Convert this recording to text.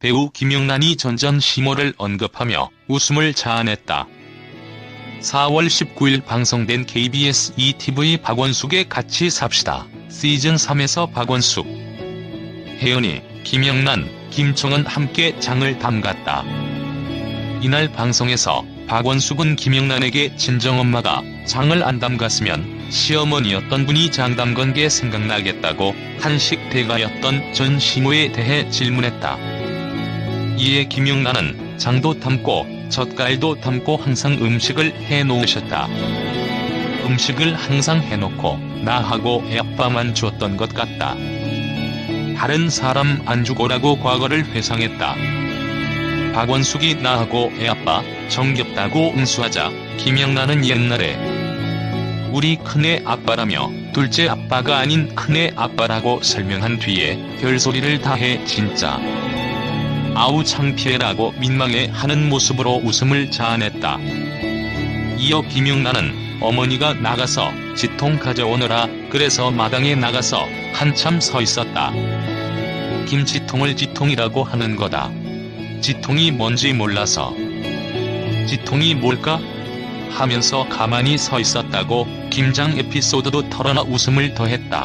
배우 김영란이 전전시모를 언급하며 웃음을 자아냈다. 4월 19일 방송된 KBS ETV 박원숙의 같이 삽시다 시즌3에서 박원숙, 혜연이, 김영란, 김청은 함께 장을 담갔다. 이날 방송에서 박원숙은 김영란에게 친정엄마가 장을 안 담갔으면 시어머니였던 분이 장 담건 게 생각나겠다고 한식 대가였던 전 시모에 대해 질문했다. 이에 김영란은 장도 담고 젓갈도 담고 항상 음식을 해놓으셨다. 음식을 항상 해놓고 나하고 애아빠만 줬던 것 같다. 다른 사람 안 주고라고 과거를 회상했다. 박원숙이 나하고 애아빠 정겹다고 응수하자 김영란은 옛날에 우리 큰애 아빠라며 둘째 아빠가 아닌 큰애 아빠라고 설명한 뒤에 별소리를 다해 진짜 아우 창피해라고 민망해 하는 모습으로 웃음을 자아냈다. 이어 김영란은 어머니가 나가서 지통 가져오느라 그래서 마당에 나가서 한참 서 있었다. 김치통을 지통이라고 하는 거다. 지통이 뭔지 몰라서 지통이 뭘까? 하면서 가만히 서 있었다고 김장 에피소드도 털어놔 웃음을 더했다.